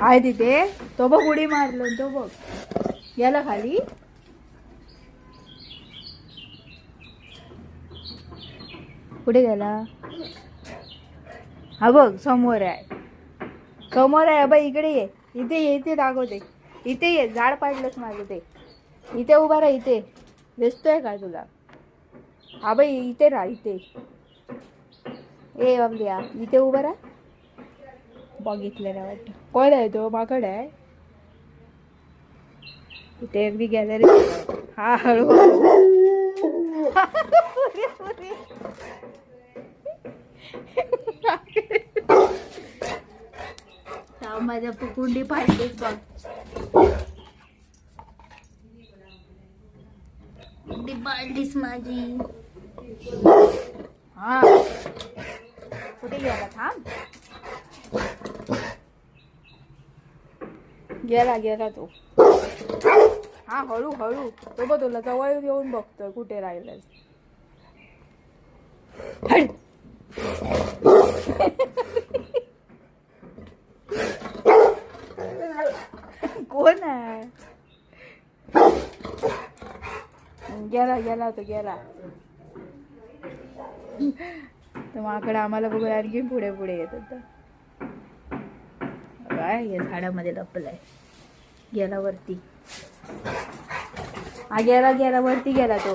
आहे तिथे तो बघ उडी मारलो तो बघ. याला खाली. कुठे गेला. हा बघ समोर आहे. समोर आहे बाई इकडे ये. इथे ये इथे दाखवते. इथे ये झाड पाडलंच माझं ते. इथे उभा राहा इथे. दिसतोय का तुला? हा बाई इथे राहा इथे. ए बाबल्या इथे उभा राहा. बघितलं नाही वाटतं. कोण आहे तो? माकड आहे? इथे अगदी गॅलरी हा हळू. माझ्या कुंडी पाडलीच बघ. पाडलीस माझी. हा. कुठे गेला? थांब. गेला गेला तो. हा हळू हळू. तो बघ तुला जवळ येऊन बघतोय कुठे राहिलास कोण आहे? गेला गेला तो गेला. तर माकडं आम्हाला बघून आणखी पुढे पुढे येत होता. काय या झाडामध्ये लपलाय. गेला वरती. हा गेला गेला वरती गेला तो.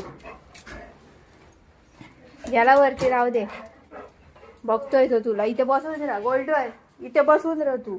गेला वरती राहू दे. बघतोय तो तुला. इथे बसून राहा गोल्ड इथे बसून राह तू.